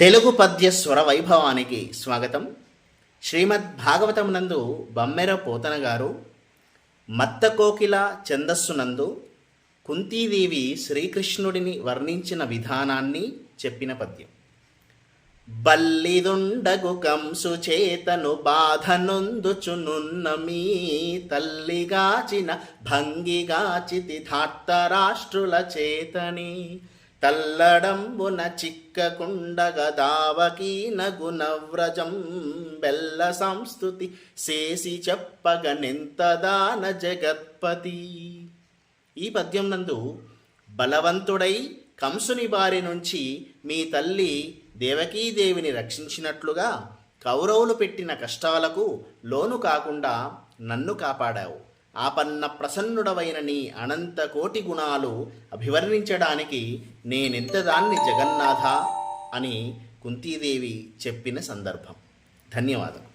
తెలుగు పద్య స్వర వైభవానికి స్వాగతం. శ్రీమద్ భాగవతం నందు బమ్మెర పోతన గారు మత్త కోకిల ఛందస్సునందు కుంతీదేవి శ్రీకృష్ణుడిని వర్ణించిన విధానాన్ని చెప్పిన పద్యం. బల్లిదుండగు కంసు చేతను బాధ నొందుచునున్న మీ తల్లిగాచిన భంగిగాచితి ధార్తరాష్ట్రుల చేతని తల్లడంబున చిక్కకుండగ నవ్రజం బెల్ల సంస్థుతి శేసి చెప్పగనెంతదాన జగత్పతి. ఈ పద్యం నందు బలవంతుడై కంసుని బారి నుంచి మీ తల్లి దేవకీదేవిని రక్షించినట్లుగా కౌరవులు పెట్టిన కష్టాలకు లోను కాకుండా నన్ను కాపాడావు. ఆపన్న ప్రసన్నుడవైన నీ అనంత కోటి గుణాలు అభివర్ణించడానికి నేనెంత దాన్ని జగన్నాథ అని కుంతీదేవి చెప్పిన సందర్భం. ధన్యవాదం